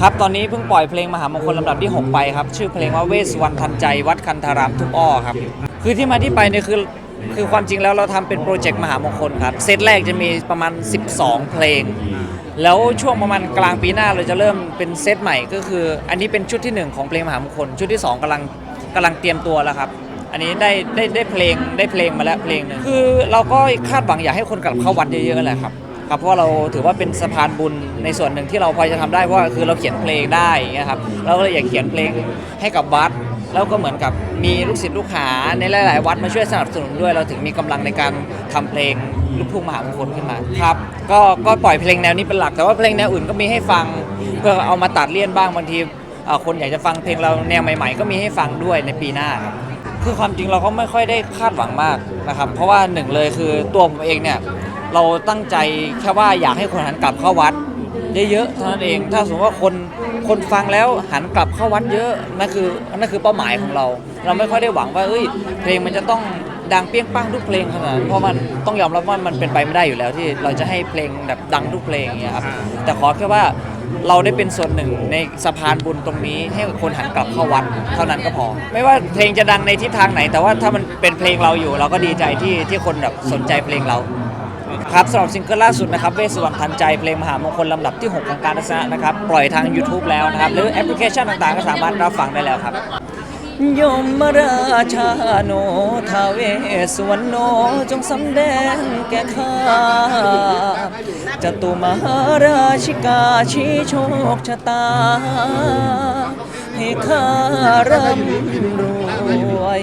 ครับ ตอนนี้เพิ่งปล่อยเพลงมหามงคลลำดับที่ 6 ไปครับ ชื่อเพลงว่าเวสวรรณทันใจ วัดคันธารามทุ่งอ้อครับ คือที่มาที่ไปเนี่ยคือคือความจริงแล้วเราทำเป็นโปรเจกต์มหามงคลครับ เซตแรกจะมีประมาณ 12 เพลง แล้วช่วงประมาณกลางปีหน้าเราจะเริ่มเป็นเซตใหม่ก็คือ อันนี้เป็นชุดที่ 1 ของเพลงมหามงคล ชุดที่ 2กำลังกำลังเตรียมตัวแล้วครับ อันนี้ได้ได้ได้เพลงได้เพลงมาแล้วเพลงหนึ่งคือเราก็คาดหวังอยากให้คนกลับเข้าวัดเยอะๆแหละครับ ครับเพราะเราถือว่าเป็นสะพานบุญในส่วนหนึ่งที่เราพอจะทำได้เพราะคือเราเขียนเพลงได้อย่างเงี้ยครับเราก็เลยอยากเขียนเพลงให้กับวัด แล้วก็เหมือนกับมีลูกศิษย์ลูกหาในหลาย ๆ วัดมาช่วยสนับสนุนด้วย เราถึงมีกำลังในการทำเพลงลูกทุ่งมหามงคลขึ้นมาครับก็ก็ปล่อยเพลงแนวนี้เป็นหลัก แต่ว่าเพลงแนวอื่นก็มีให้ฟังเพื่อเอามาตัดเลี่ยนบ้างบางทีคนอยากจะฟังเพลงเราแนวใหม่ ๆ ก็มีให้ฟังด้วยในปีหน้าครับคือความจริงเราก็ไม่ค่อยได้คาดหวังมากนะครับเพราะว่าหนึ่งเลยคือตัวผมเองเนี่ย เราตั้งใจแค่ว่าอยากให้คนหันกลับเข้าวัดเยอะๆเท่านั้นเอง ถ้าสมมติว่าคนคนฟังแล้วหันกลับเข้าวัดเยอะนั่นคือนั่นคือเป้าหมายของเรา เราไม่ค่อยได้หวังว่าเอ้ย เพลงมันจะต้องดังเปี้ยงป้างทุกเพลงขนาดนั้นเพราะมันต้องยอมรับว่ามันเป็นไปไม่ได้อยู่แล้วที่เราจะให้เพลงแบบดังทุกเพลงอย่างเงี้ยครับแต่ขอแค่ว่าเราได้เป็นส่วนหนึ่งในสะพานบุญตรงนี้ ให้คนหันกลับเข้าวัดเท่านั้นก็พอ ไม่ว่าเพลงจะดังในทิศทางไหน แต่ว่าถ้ามันเป็นเพลงเราอยู่ เราก็ดีใจที่ที่คนแบบสนใจเพลงเรา ครับสำหรับซิงเกิลล่าสุดนะครับเวสสุวรรณทันใจเพลงมหามงคลลำดับที่ 6 ของการทัศนะนะครับ ปล่อยทาง YouTube แล้วนะครับ หรือแอปพลิเคชันต่างๆ ก็สามารถรับฟังได้แล้วครับยมราชาโนทาเวสวรรณโนจงสำแดงแก่ข้าจตุมหาราชิกาชี้โชคชะตา ให้ข้าร่ำรวย